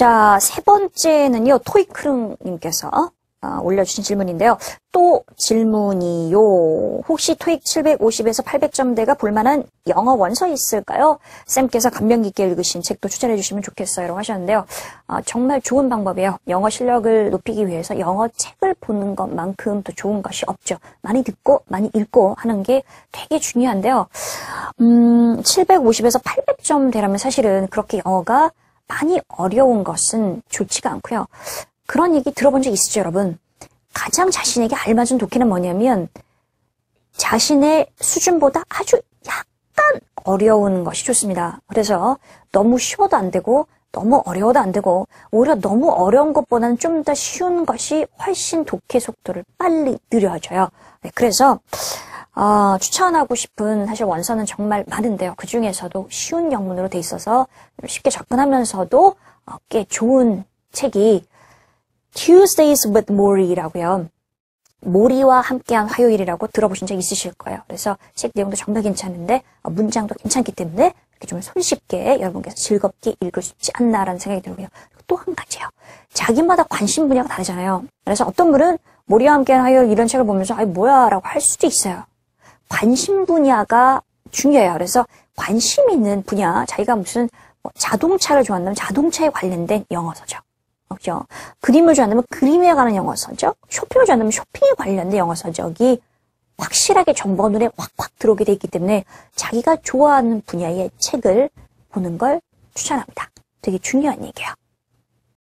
자, 세 번째는요, 토이크릉님께서 아, 올려주신 질문인데요. 또 질문이요. 혹시 토익 750에서 800점대가 볼만한 영어 원서 있을까요? 쌤께서 감명 깊게 읽으신 책도 추천해 주시면 좋겠어요. 라고 하셨는데요. 아, 정말 좋은 방법이에요. 영어 실력을 높이기 위해서 영어 책을 보는 것만큼 더 좋은 것이 없죠. 많이 듣고 많이 읽고 하는 게 되게 중요한데요. 음, 750에서 800점대라면 사실은 그렇게 영어가 많이 어려운 것은 좋지가 않고요. 그런 얘기 들어본 적 있으시죠, 여러분? 가장 자신에게 알맞은 독해는 뭐냐면 자신의 수준보다 아주 약간 어려운 것이 좋습니다. 그래서 너무 쉬워도 안 되고 너무 어려워도 안 되고 오히려 너무 어려운 것보다는 좀 더 쉬운 것이 훨씬 독해 속도를 빨리 느려져요. 네, 그래서 어, 추천하고 싶은 사실 원서는 정말 많은데요. 그 중에서도 쉬운 영문으로 돼 있어서 쉽게 접근하면서도 어, 꽤 좋은 책이 Tuesdays with Maury라고요. 모리와 함께한 화요일이라고 들어보신 적 있으실 거예요. 그래서 책 내용도 정말 괜찮은데 어, 문장도 괜찮기 때문에 이렇게 좀 손쉽게 여러분께서 즐겁게 읽을 수 있지 않나라는 생각이 들고요. 또 한 가지요. 자기마다 관심 분야가 다르잖아요. 그래서 어떤 분은 모리와 함께한 화요일 이런 책을 보면서 아이 뭐야라고 할 수도 있어요. 관심 분야가 중요해요. 그래서 관심 있는 분야, 자기가 무슨 뭐 자동차를 좋아한다면 자동차에 관련된 영어서죠. 그죠? 그림을 좋아한다면 그림에 관한 영어서죠. 쇼핑을 좋아한다면 쇼핑에 관련된 영어서적이 확실하게 정보가 눈에 확확 들어오게 돼 있기 때문에 자기가 좋아하는 분야의 책을 보는 걸 추천합니다. 되게 중요한 얘기예요.